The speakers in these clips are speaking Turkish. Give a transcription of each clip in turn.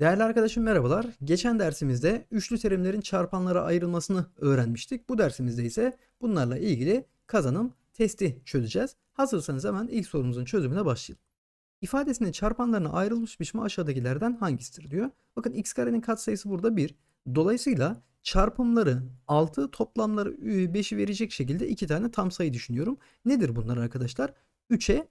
Değerli arkadaşım merhabalar. Geçen dersimizde üçlü terimlerin çarpanlara ayrılmasını öğrenmiştik. Bu dersimizde ise bunlarla ilgili kazanım testi çözeceğiz. Hazırsanız hemen ilk sorumuzun çözümüne başlayalım. İfadesinin çarpanlarına ayrılmış biçimi aşağıdakilerden hangisidir diyor. Bakın x karenin katsayısı burada 1. Dolayısıyla çarpımları 6, toplamları 5'i verecek şekilde iki tane tam sayı düşünüyorum. Nedir bunlar arkadaşlar? 3'e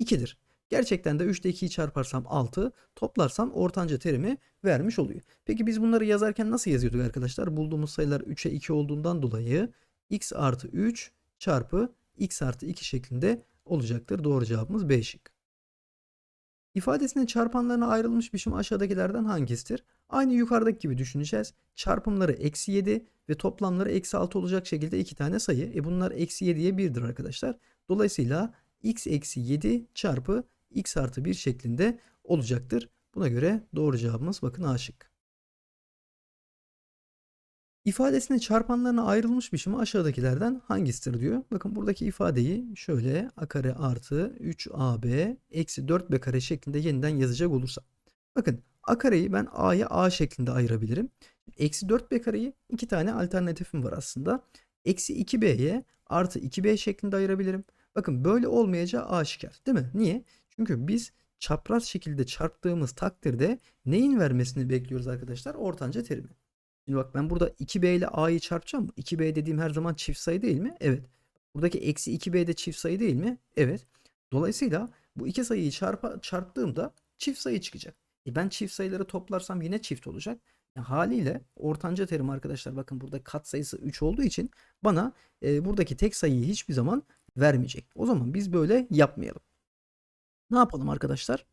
2'dir. Gerçekten de 3 ile 2'yi çarparsam 6, toplarsam ortanca terimi vermiş oluyor. Peki biz bunları yazarken nasıl yazıyorduk arkadaşlar? Bulduğumuz sayılar 3'e 2 olduğundan dolayı x artı 3 çarpı x artı 2 şeklinde olacaktır. Doğru cevabımız B şık. İfadesinin çarpanlarına ayrılmış biçim aşağıdakilerden hangisidir? Aynı yukarıdaki gibi düşüneceğiz. Çarpımları eksi 7 ve toplamları eksi 6 olacak şekilde iki tane sayı. E bunlar eksi 7'ye 1'dir arkadaşlar. Dolayısıyla x eksi 7 çarpı x artı 1 şeklinde olacaktır. Buna göre doğru cevabımız bakın A şık. İfadesinin çarpanlarına ayrılmış biçimi aşağıdakilerden hangisidir diyor. Bakın buradaki ifadeyi şöyle a kare artı 3ab eksi 4b kare şeklinde yeniden yazacak olursam. Bakın a kareyi ben a'ya a şeklinde ayırabilirim. Eksi 4b kareyi iki tane alternatifim var aslında. Eksi 2b'ye artı 2b şeklinde ayırabilirim. Bakın böyle olmayacağı aşikar değil mi? Niye? Çünkü biz çapraz şekilde çarptığımız takdirde neyin vermesini bekliyoruz arkadaşlar? Ortanca terimi. Şimdi bak ben burada 2b ile a'yı çarpacağım. 2b dediğim her zaman çift sayı değil mi? Evet. Buradaki eksi 2b de çift sayı değil mi? Evet. Dolayısıyla bu iki sayıyı çarpa, çarptığımda çift sayı çıkacak. E ben çift sayıları toplarsam yine çift olacak. E haliyle ortanca terim arkadaşlar bakın burada kat sayısı 3 olduğu için bana e, buradaki tek sayıyı hiçbir zaman vermeyecek. O zaman biz böyle yapmayalım. Ne yapalım arkadaşlar?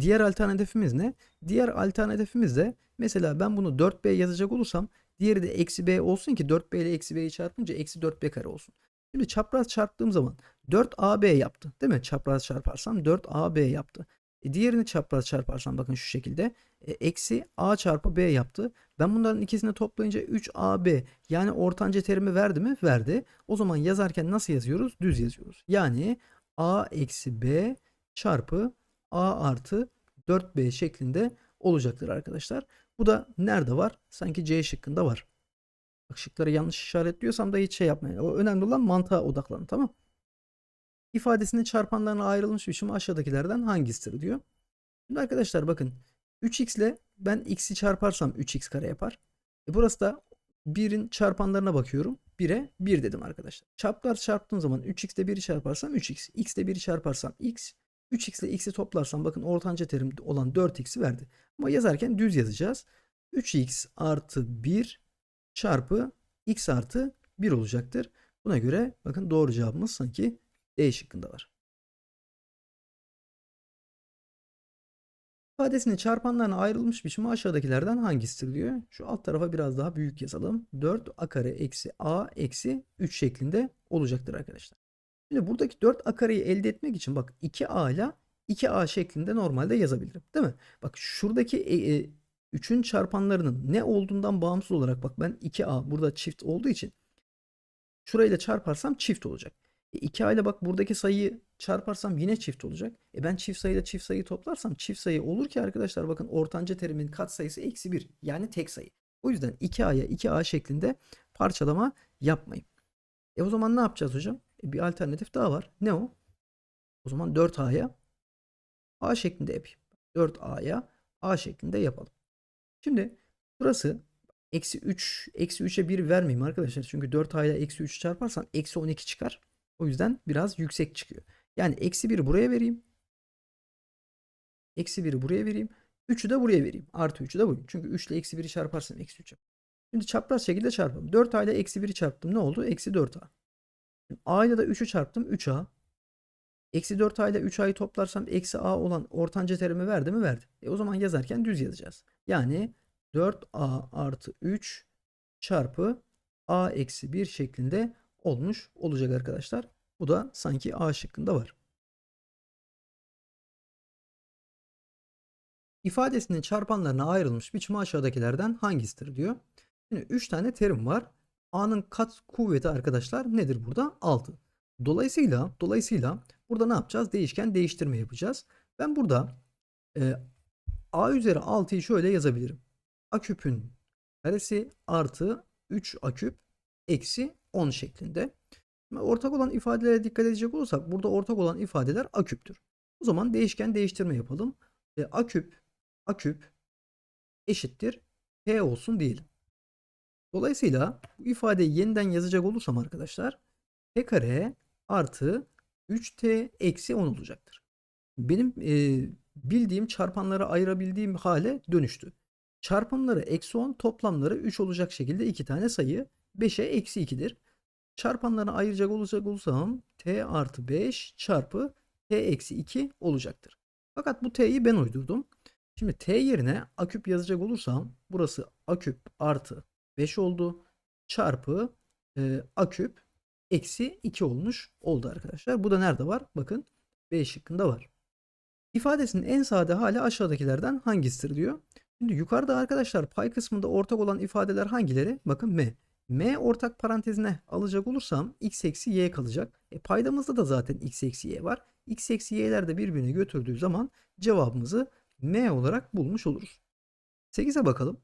Diğer alternatifimiz ne? Diğer alternatifimiz de mesela ben bunu 4b yazacak olursam diğeri de eksi b olsun ki 4b ile eksi b'yi çarpınca eksi 4b kare olsun. Şimdi çapraz çarptığım zaman 4ab yaptı değil mi? Çapraz çarparsam 4ab yaptı. E diğerini çapraz çarparsam bakın şu şekilde e, eksi a çarpı b yaptı. Ben bunların ikisini toplayınca 3ab yani ortanca terimi verdi mi? Verdi. O zaman yazarken nasıl yazıyoruz? Düz yazıyoruz. Yani a eksi b çarpı a artı 4b şeklinde olacaktır arkadaşlar. Bu da nerede var? Sanki C şıkkında var. Bak şıkları yanlış işaretliyorsam da hiç şey yapmayın. O önemli olan mantığa odaklanın tamam İfadesinin çarpanlarına ayrılmış biçimi aşağıdakilerden hangisidir diyor. Şimdi arkadaşlar bakın 3x ile ben x'i çarparsam 3x kare yapar. E burası da 1'in çarpanlarına bakıyorum. 1'e 1 dedim arkadaşlar. Çapraz çarptığım zaman 3x ile 1'i çarparsam 3x. x ile 1'i çarparsam x. 3x ile x'i toplarsam bakın ortanca terim olan 4x'i verdi. Ama yazarken düz yazacağız. 3x artı 1 çarpı x artı 1 olacaktır. Buna göre bakın doğru cevabımız sanki D şıkkında var. İfadesinin çarpanlarına ayrılmış biçimi aşağıdakilerden hangisidir diyor. Şu alt tarafa biraz daha büyük yazalım. 4 a kare eksi a eksi 3 şeklinde olacaktır arkadaşlar. Şimdi buradaki 4 a kareyi elde etmek için bak 2a ile 2a şeklinde normalde yazabilirim. Değil mi? Bak şuradaki e, e, 3'ün çarpanlarının ne olduğundan bağımsız olarak bak ben 2a burada çift olduğu için şurayla çarparsam çift olacak. E 2a ile bak buradaki sayıyı çarparsam yine çift olacak. E ben çift sayıyla çift sayıyı toplarsam çift sayı olur ki arkadaşlar bakın ortanca terimin katsayısı eksi 1 yani tek sayı. O yüzden 2a'ya 2a şeklinde parçalama yapmayın. E o zaman ne yapacağız hocam? E bir alternatif daha var. Ne o? O zaman 4a'ya a şeklinde yapayım. 4a'ya a şeklinde yapalım. Şimdi burası eksi 3, eksi 3'e 1 vermeyeyim arkadaşlar. Çünkü 4a ile eksi 3 çarparsam eksi 12 çıkar. O yüzden biraz yüksek çıkıyor. Yani eksi 1'i buraya vereyim. Eksi 1'i buraya vereyim. 3'ü de buraya vereyim. Artı 3'ü de buraya. Çünkü 3 ile eksi 1'i çarparsam eksi 3 yapar. Şimdi çapraz şekilde çarpalım. 4a ile eksi 1'i çarptım. Ne oldu? Eksi 4a. A ile de 3'ü çarptım. 3a. Eksi 4a ile 3a'yı toplarsam eksi a olan ortanca terimi verdi mi? Verdi. E o zaman yazarken düz yazacağız. Yani 4a artı 3 çarpı a eksi 1 şeklinde olmuş olacak arkadaşlar. Bu da sanki A şıkkında var. İfadesinin çarpanlarına ayrılmış biçimi aşağıdakilerden hangisidir diyor. Şimdi 3 tane terim var. A'nın kat kuvveti arkadaşlar nedir burada? 6. Dolayısıyla dolayısıyla burada ne yapacağız? Değişken değiştirme yapacağız. Ben burada e, a üzeri 6'yı şöyle yazabilirim. a küpün karesi artı 3 a küp eksi 10 şeklinde. Ortak olan ifadelere dikkat edecek olursak burada ortak olan ifadeler a küptür. O zaman değişken değiştirme yapalım. E, a küp a küp eşittir p olsun diyelim. Dolayısıyla bu ifadeyi yeniden yazacak olursam arkadaşlar p kare artı 3t eksi 10 olacaktır. Benim e, bildiğim çarpanları ayırabildiğim hale dönüştü. Çarpımları eksi 10 toplamları 3 olacak şekilde iki tane sayı 5'e eksi 2'dir. Çarpanlarını ayıracak olacak olursam t artı 5 çarpı t eksi 2 olacaktır. Fakat bu t'yi ben uydurdum. Şimdi t yerine a küp yazacak olursam burası a küp artı 5 oldu. Çarpı e, a küp eksi 2 olmuş oldu arkadaşlar. Bu da nerede var? Bakın B şıkkında var. İfadesinin en sade hali aşağıdakilerden hangisidir diyor. Şimdi yukarıda arkadaşlar pay kısmında ortak olan ifadeler hangileri? Bakın m. m ortak parantezine alacak olursam x eksi y kalacak. E paydamızda da zaten x eksi y var. x eksi y'ler de birbirini götürdüğü zaman cevabımızı m olarak bulmuş oluruz. 8'e bakalım.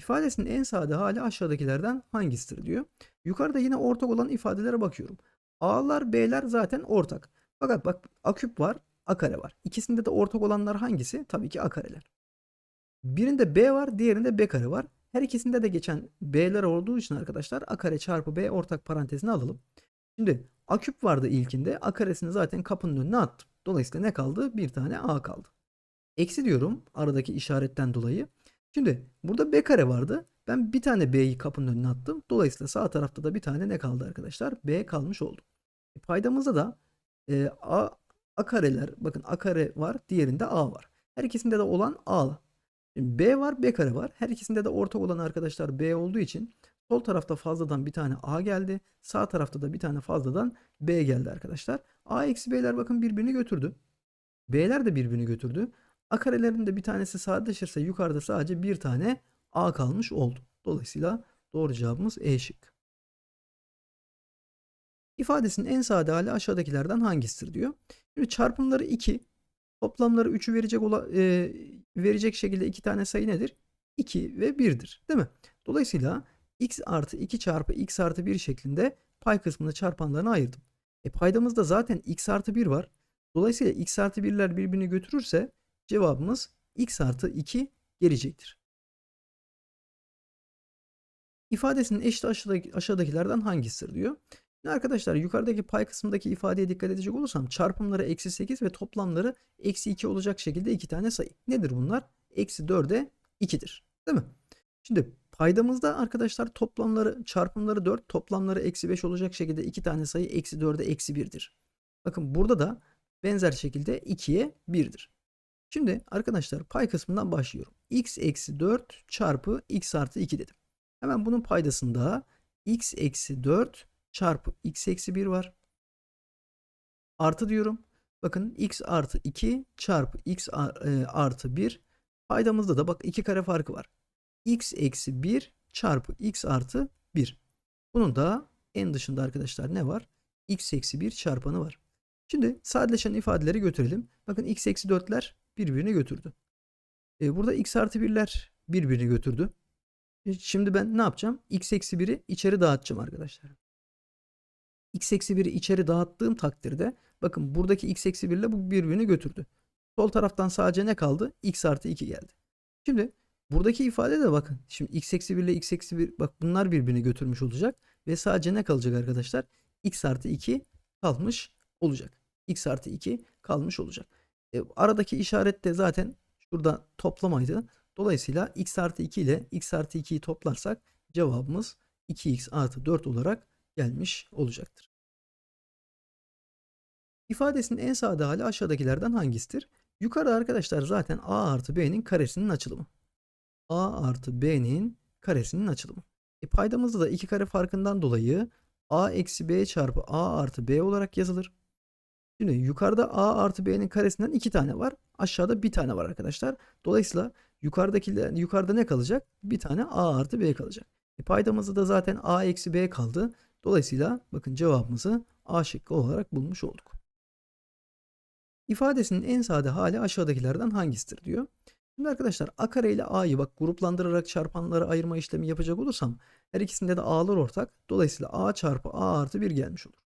İfadesinin en sade hali aşağıdakilerden hangisidir diyor. Yukarıda yine ortak olan ifadelere bakıyorum. A'lar B'ler zaten ortak. Fakat bak A küp var, A kare var. İkisinde de ortak olanlar hangisi? Tabii ki A kareler. Birinde B var, diğerinde B kare var. Her ikisinde de geçen B'ler olduğu için arkadaşlar A kare çarpı B ortak parantezine alalım. Şimdi A küp vardı ilkinde. A karesini zaten kapının önüne attım. Dolayısıyla ne kaldı? Bir tane A kaldı. Eksi diyorum aradaki işaretten dolayı. Şimdi burada B kare vardı. Ben bir tane B'yi kapının önüne attım. Dolayısıyla sağ tarafta da bir tane ne kaldı arkadaşlar? B kalmış oldu. E, paydamızda da e, A, A kareler bakın A kare var. Diğerinde A var. Her ikisinde de olan A. Şimdi B var B kare var. Her ikisinde de ortak olan arkadaşlar B olduğu için sol tarafta fazladan bir tane A geldi. Sağ tarafta da bir tane fazladan B geldi arkadaşlar. A eksi B'ler bakın birbirini götürdü. B'ler de birbirini götürdü. A karelerin bir tanesi sadeleşirse yukarıda sadece bir tane A kalmış oldu. Dolayısıyla doğru cevabımız E şık. İfadesinin en sade hali aşağıdakilerden hangisidir diyor. Şimdi çarpımları 2, toplamları 3'ü verecek ola, e, verecek şekilde iki tane sayı nedir? 2 ve 1'dir. Değil mi? Dolayısıyla x artı 2 çarpı x artı 1 şeklinde pay kısmını çarpanlarına ayırdım. E paydamızda zaten x artı 1 var. Dolayısıyla x artı 1'ler birbirini götürürse cevabımız x artı 2 gelecektir. İfadesinin eşit aşağıdaki, aşağıdakilerden hangisidir diyor. Şimdi arkadaşlar yukarıdaki pay kısmındaki ifadeye dikkat edecek olursam çarpımları eksi 8 ve toplamları eksi 2 olacak şekilde iki tane sayı. Nedir bunlar? Eksi 4'e 2'dir. Değil mi? Şimdi paydamızda arkadaşlar toplamları çarpımları 4 toplamları eksi 5 olacak şekilde iki tane sayı eksi 4'e eksi 1'dir. Bakın burada da benzer şekilde 2'ye 1'dir. Şimdi arkadaşlar pay kısmından başlıyorum. x eksi 4 çarpı x artı 2 dedim. Hemen bunun paydasında x eksi 4 çarpı x eksi 1 var. Artı diyorum. Bakın x artı 2 çarpı x e, artı 1. Paydamızda da bak 2 kare farkı var. x eksi 1 çarpı x artı 1. Bunun da en dışında arkadaşlar ne var? x eksi 1 çarpanı var. Şimdi sadeleşen ifadeleri götürelim. Bakın x eksi 4'ler birbirini götürdü. E, burada x artı 1'ler birbirini götürdü. E, şimdi ben ne yapacağım? x eksi 1'i içeri dağıtacağım arkadaşlar. x eksi 1'i içeri dağıttığım takdirde bakın buradaki x eksi 1 ile bu birbirini götürdü. Sol taraftan sadece ne kaldı? x artı 2 geldi. Şimdi buradaki ifade de bakın. Şimdi x eksi 1 ile x eksi 1 bak bunlar birbirini götürmüş olacak. Ve sadece ne kalacak arkadaşlar? x artı 2 kalmış olacak. x artı 2 kalmış olacak. E, aradaki işaret de zaten şurada toplamaydı. Dolayısıyla x artı 2 ile x artı 2'yi toplarsak cevabımız 2x artı 4 olarak gelmiş olacaktır. İfadesinin en sade hali aşağıdakilerden hangisidir? Yukarıda arkadaşlar zaten a artı b'nin karesinin açılımı. a artı b'nin karesinin açılımı. E paydamızda da iki kare farkından dolayı a eksi b çarpı a artı b olarak yazılır. Şimdi yukarıda a artı b'nin karesinden iki tane var. Aşağıda bir tane var arkadaşlar. Dolayısıyla yukarıdaki yukarıda ne kalacak? Bir tane a artı b kalacak. E paydamızda da zaten a eksi b kaldı. Dolayısıyla bakın cevabımızı a şıkkı olarak bulmuş olduk. İfadesinin en sade hali aşağıdakilerden hangisidir diyor. Şimdi arkadaşlar a kare ile a'yı bak gruplandırarak çarpanlara ayırma işlemi yapacak olursam her ikisinde de a'lar ortak. Dolayısıyla a çarpı a artı 1 gelmiş olur.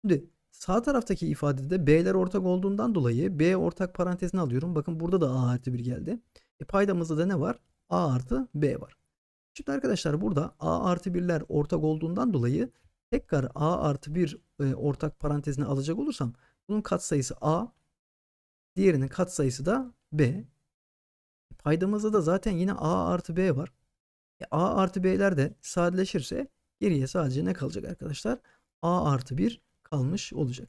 Şimdi sağ taraftaki ifadede b'ler ortak olduğundan dolayı b ortak parantezine alıyorum. Bakın burada da a artı 1 geldi. E paydamızda da ne var? a artı b var. Şimdi arkadaşlar burada a artı 1'ler ortak olduğundan dolayı tekrar a artı 1 e, ortak parantezine alacak olursam bunun katsayısı a, diğerinin katsayısı da b. Paydamızda da zaten yine a artı b var. E, a artı b'ler de sadeleşirse geriye sadece ne kalacak arkadaşlar? a artı 1 kalmış olacak.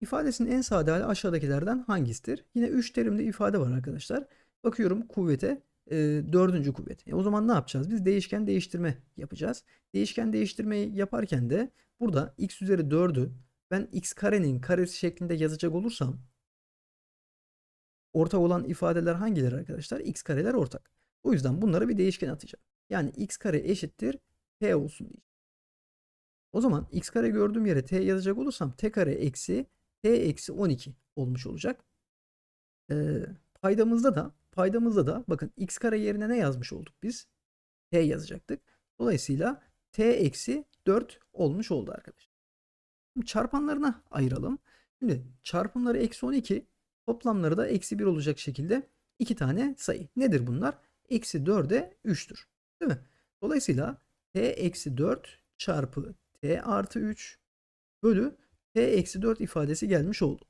İfadesinin en sade hali aşağıdakilerden hangisidir? Yine 3 terimde ifade var arkadaşlar. Bakıyorum kuvvete e, dördüncü kuvvet. E, o zaman ne yapacağız? Biz değişken değiştirme yapacağız. Değişken değiştirmeyi yaparken de burada x üzeri 4'ü ben x karenin karesi şeklinde yazacak olursam ortak olan ifadeler hangileri arkadaşlar? x kareler ortak. O yüzden bunlara bir değişken atacağım. Yani x kare eşittir t olsun diyeceğim. O zaman x kare gördüğüm yere t yazacak olursam t kare eksi t eksi 12 olmuş olacak. Ee, paydamızda da paydamızda da bakın x kare yerine ne yazmış olduk biz? t yazacaktık. Dolayısıyla t eksi 4 olmuş oldu arkadaşlar. Şimdi çarpanlarına ayıralım. Şimdi çarpımları eksi 12 toplamları da eksi 1 olacak şekilde iki tane sayı. Nedir bunlar? Eksi 4'e 3'tür. Değil mi? Dolayısıyla t eksi 4 çarpı t artı 3 bölü t eksi 4 ifadesi gelmiş oldu.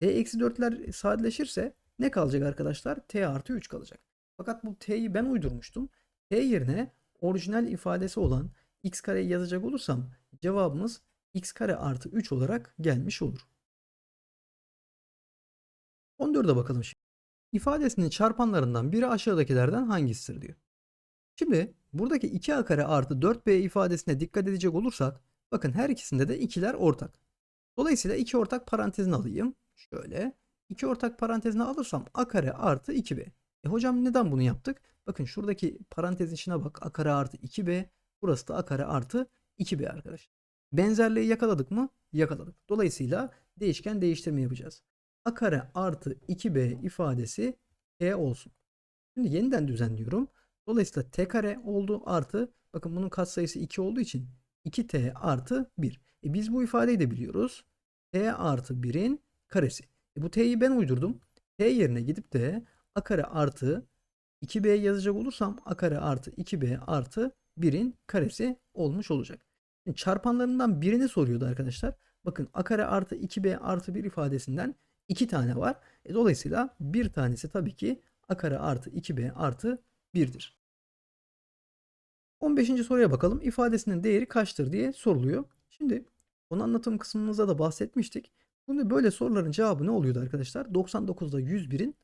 t eksi 4'ler sadeleşirse ne kalacak arkadaşlar? t artı 3 kalacak. Fakat bu t'yi ben uydurmuştum. t yerine orijinal ifadesi olan x kareyi yazacak olursam cevabımız x kare artı 3 olarak gelmiş olur. 14'e bakalım şimdi. İfadesinin çarpanlarından biri aşağıdakilerden hangisidir diyor. Şimdi buradaki 2a kare artı 4b ifadesine dikkat edecek olursak bakın her ikisinde de ikiler ortak. Dolayısıyla iki ortak parantezine alayım. Şöyle. iki ortak parantezine alırsam a kare artı 2b. E hocam neden bunu yaptık? Bakın şuradaki parantezin içine bak. a kare artı 2b. Burası da a kare artı 2b arkadaşlar. Benzerliği yakaladık mı? Yakaladık. Dolayısıyla değişken değiştirme yapacağız. a kare artı 2b ifadesi t olsun. Şimdi yeniden düzenliyorum. Dolayısıyla t kare oldu artı bakın bunun katsayısı 2 olduğu için 2t artı 1. E biz bu ifadeyi de biliyoruz. t artı 1'in karesi. E bu t'yi ben uydurdum. t yerine gidip de a kare artı 2b yazacak olursam a kare artı 2b artı 1'in karesi olmuş olacak. Şimdi çarpanlarından birini soruyordu arkadaşlar. Bakın a kare artı 2b artı 1 ifadesinden 2 tane var. E dolayısıyla bir tanesi tabii ki a kare artı 2b artı 1'dir. 15. soruya bakalım. İfadesinin değeri kaçtır diye soruluyor. Şimdi konu anlatım kısmımızda da bahsetmiştik. Bunu böyle soruların cevabı ne oluyordu arkadaşlar? 99'da 101'in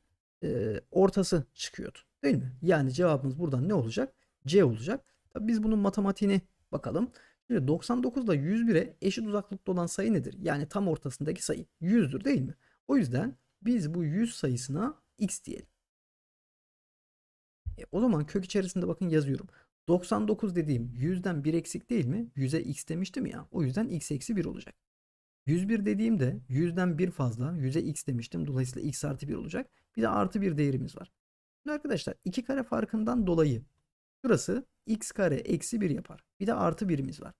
e, ortası çıkıyordu. Değil mi? Yani cevabımız buradan ne olacak? C olacak. Tabii biz bunun matematiğine bakalım. Şimdi 99 ile 101'e eşit uzaklıkta olan sayı nedir? Yani tam ortasındaki sayı 100'dür değil mi? O yüzden biz bu 100 sayısına x diyelim. E, o zaman kök içerisinde bakın yazıyorum. 99 dediğim 100'den 1 eksik değil mi? 100'e x demiştim ya. O yüzden x eksi 1 olacak. 101 dediğimde 100'den 1 fazla 100'e x demiştim. Dolayısıyla x artı 1 olacak. Bir de artı 1 değerimiz var. Şimdi arkadaşlar iki kare farkından dolayı şurası x kare eksi 1 yapar. Bir de artı 1'imiz var.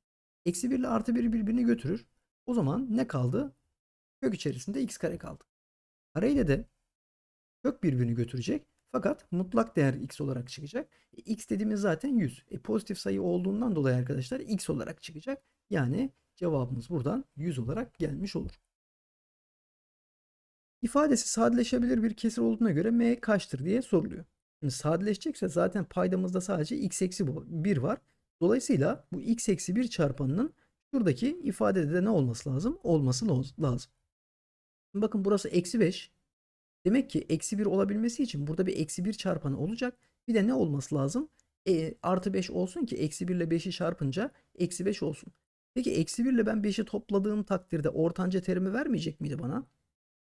Eksi 1 ile artı 1 birbirini götürür. O zaman ne kaldı? Kök içerisinde x kare kaldı. Kareyle de kök birbirini götürecek. Fakat mutlak değer x olarak çıkacak. E, x dediğimiz zaten 100. E, pozitif sayı olduğundan dolayı arkadaşlar x olarak çıkacak. Yani cevabımız buradan 100 olarak gelmiş olur. İfadesi sadeleşebilir bir kesir olduğuna göre m kaçtır diye soruluyor. Şimdi sadeleşecekse zaten paydamızda sadece x eksi 1 var. Dolayısıyla bu x eksi 1 çarpanının şuradaki ifadede de ne olması lazım? Olması lazım. Bakın burası eksi 5. Demek ki eksi 1 olabilmesi için burada bir eksi 1 çarpanı olacak. Bir de ne olması lazım? E, artı 5 olsun ki eksi 1 ile 5'i çarpınca eksi 5 olsun. Peki eksi 1 ile ben 5'i topladığım takdirde ortanca terimi vermeyecek miydi bana?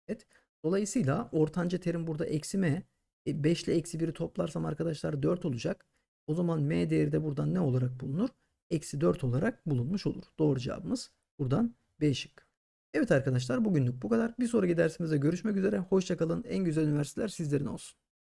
Evet. Dolayısıyla ortanca terim burada eksi m. E, 5 ile eksi 1'i toplarsam arkadaşlar 4 olacak. O zaman m değeri de buradan ne olarak bulunur? Eksi 4 olarak bulunmuş olur. Doğru cevabımız buradan B şıkkı. Evet arkadaşlar bugünlük bu kadar. Bir sonraki dersimizde görüşmek üzere. Hoşçakalın. En güzel üniversiteler sizlerin olsun.